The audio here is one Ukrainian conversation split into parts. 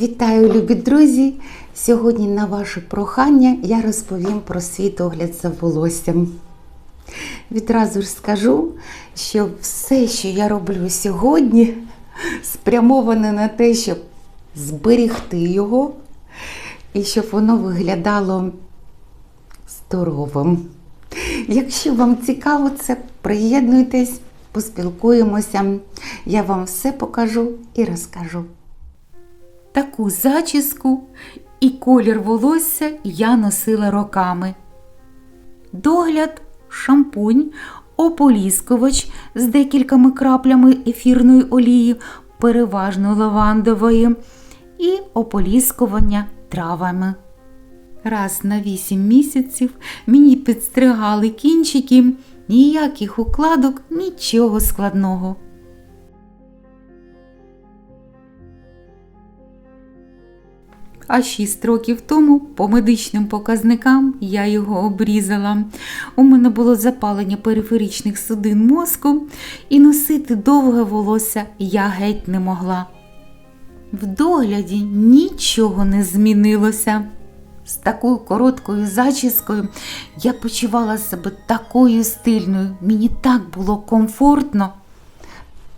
Вітаю, любі друзі! Сьогодні на ваше прохання я розповім про свій догляд за волоссям. Відразу ж скажу, що все, що я роблю сьогодні, спрямоване на те, щоб зберігти його і щоб воно виглядало здоровим. Якщо вам цікаво це, приєднуйтесь, поспілкуємося. Я вам все покажу і розкажу. Таку зачіску і колір волосся я носила роками. Догляд, шампунь, ополіскувач з декількома краплями ефірної олії, переважно лавандової, і ополіскування травами. Раз на 8 місяців мені підстригали кінчики, ніяких укладок, нічого складного. А 6 років тому по медичним показникам я його обрізала. У мене було запалення периферичних судин мозку, і носити довге волосся я геть не могла. В догляді нічого не змінилося. З такою короткою зачіскою я почувала себе такою стильною. Мені так було комфортно.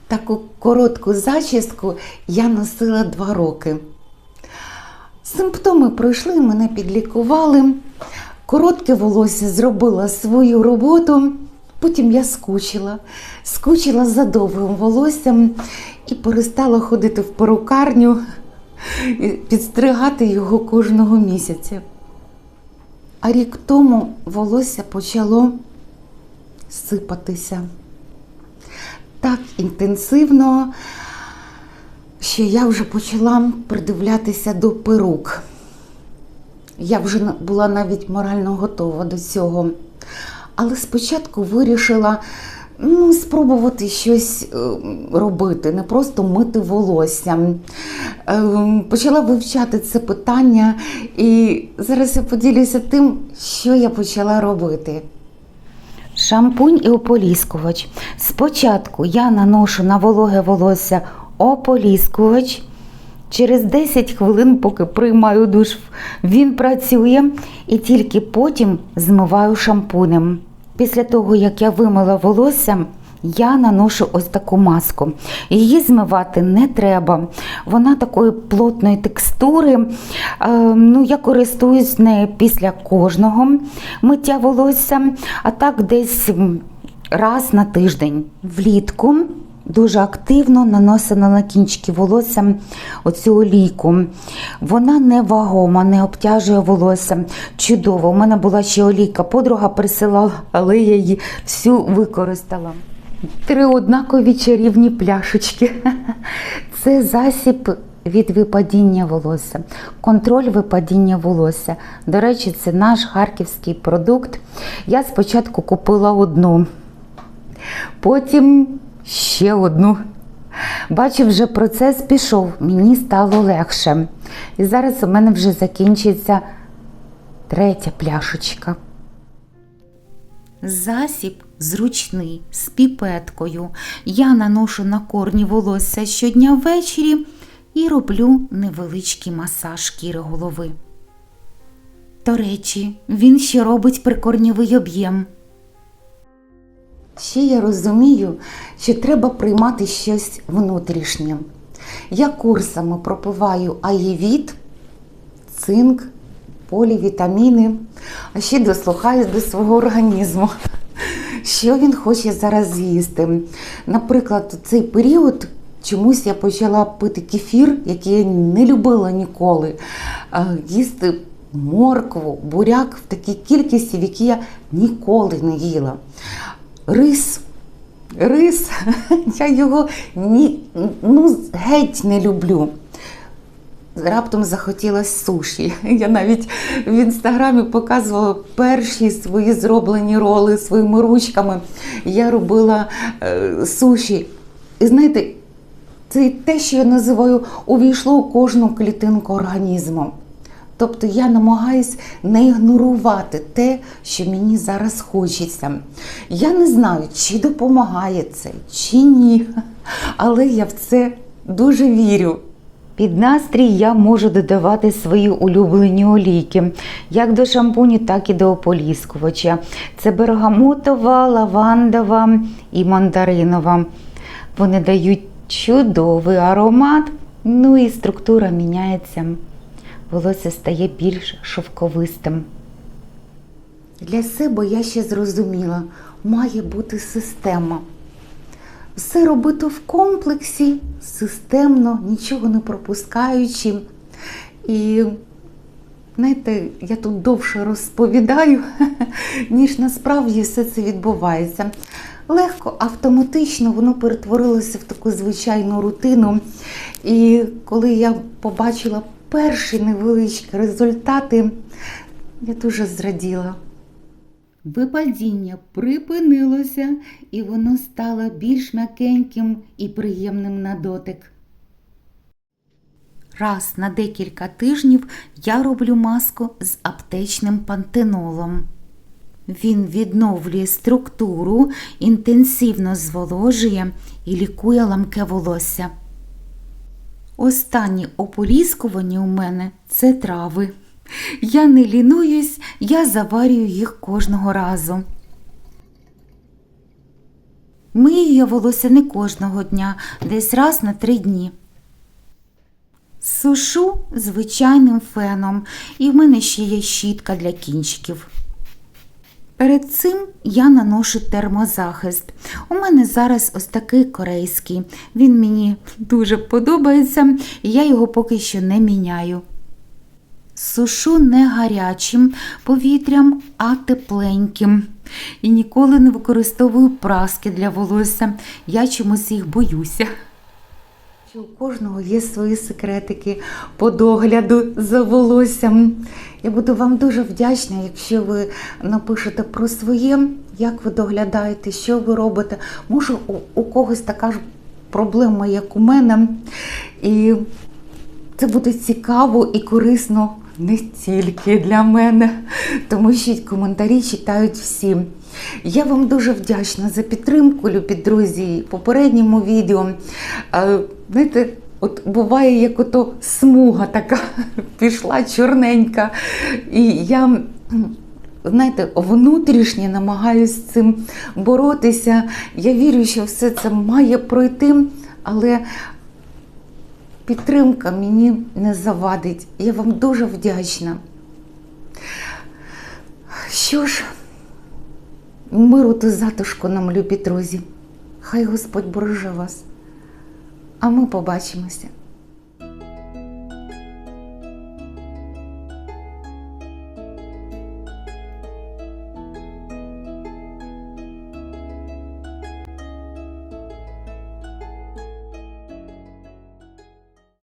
Таку коротку зачіску я носила два роки. Симптоми пройшли, мене підлікували. Коротке волосся зробило свою роботу. Потім я скучила, скучила за довгим волоссям і перестала ходити в перукарню, підстригати його кожного місяця. А рік тому волосся почало сипатися так інтенсивно, що я вже почала придивлятися до перук. Я вже була навіть морально готова до цього. Але спочатку вирішила ну, спробувати щось е, робити, не просто мити волосся. Е, Почала вивчати це питання, і зараз я поділюся тим, що я почала робити. Шампунь і ополіскувач. Спочатку я наношу на вологе волосся ополіскувач. Через 10 хвилин, поки приймаю душ, він працює і тільки потім змиваю шампунем. Після того, як я вимила волосся, я наношу ось таку маску. Її змивати не треба. Вона такої плотної текстури. Е, ну, я користуюсь нею після кожного миття волосся, а так десь раз на тиждень. Влітку дуже активно наносила на кінчики волосся оцю олійку. Вона не вагома, не обтяжує волосся. Чудово. У мене була ще олійка, подруга присилала, але я її всю використала. Три однакові чарівні пляшечки. Це засіб від випадіння волосся, контроль випадіння волосся. До речі, це наш харківський продукт. Я спочатку купила одну, потім ще одну. Бачу, вже процес пішов, мені стало легше. І зараз у мене вже закінчиться третя пляшечка. Засіб зручний з піпеткою. Я наношу на корні волосся щодня ввечері і роблю невеличкий масаж шкіри голови. До речі, він ще робить прикорнєвий об'єм. Ще я розумію, що треба приймати щось внутрішнє. Я курсами пропиваю аєвіт, цинк, полівітаміни, а ще дослухаюсь до свого організму. Що він хоче зараз з'їсти. Наприклад, у цей період чомусь я почала пити кефір, який я не любила ніколи, їсти моркву, буряк в такій кількості, в якій я ніколи не їла. Рис. Рис, я його ні, ну, геть не люблю. Раптом захотілося суші. Я навіть в інстаграмі показувала перші свої зроблені роли своїми ручками. Я робила е, суші. І знаєте, це те, що я називаю, увійшло у кожну клітинку організму. Тобто я намагаюсь не ігнорувати те, що мені зараз хочеться. Я не знаю, чи допомагає це, чи ні. Але я в це дуже вірю. Під настрій я можу додавати свої улюблені олійки, як до шампуню, так і до ополіскувача. Це бергамотова, лавандова і мандаринова. Вони дають чудовий аромат, ну і структура міняється. Волосся стає більш шовковистим. Для себе я ще зрозуміла, має бути система. Все робити в комплексі, системно, нічого не пропускаючи. І знаєте, я тут довше розповідаю, ніж насправді все це відбувається. Легко, автоматично воно перетворилося в таку звичайну рутину. І коли я побачила перші невеличкі результати, я дуже зраділа. Випадіння припинилося, і воно стало більш м'якеньким і приємним на дотик. Раз на декілька тижнів я роблю маску з аптечним пантенолом. Він відновлює структуру, інтенсивно зволожує і лікує ламке волосся. Останні ополіскування у мене це трави. Я не лінуюсь, я заварюю їх кожного разу. Мию я волосся не кожного дня, десь раз на три дні. Сушу звичайним феном, і в мене ще є щітка для кінчиків. Перед цим я наношу термозахист. У мене зараз ось такий корейський. Він мені дуже подобається, і я його поки що не міняю. Сушу не гарячим повітрям, а тепленьким. І ніколи не використовую праски для волосся. Я чомусь їх боюся. У кожного є свої секретики по догляду за волоссям. Я буду вам дуже вдячна, якщо ви напишете про своє, як ви доглядаєте, що ви робите. Може, у, у когось така ж проблема, як у мене. І це буде цікаво і корисно не тільки для мене, тому що коментарі читають всі. Я вам дуже вдячна за підтримку, любі друзі, попередньому відео. Е, Знаєте, от буває, як ото смуга така пішла чорненька. І я, знаєте, внутрішньо намагаюся цим боротися. Я вірю, що все це має пройти, але підтримка мені не завадить. Я вам дуже вдячна. Що ж, миру та затишку нам, любі друзі. Хай Господь береже вас. А ми побачимося.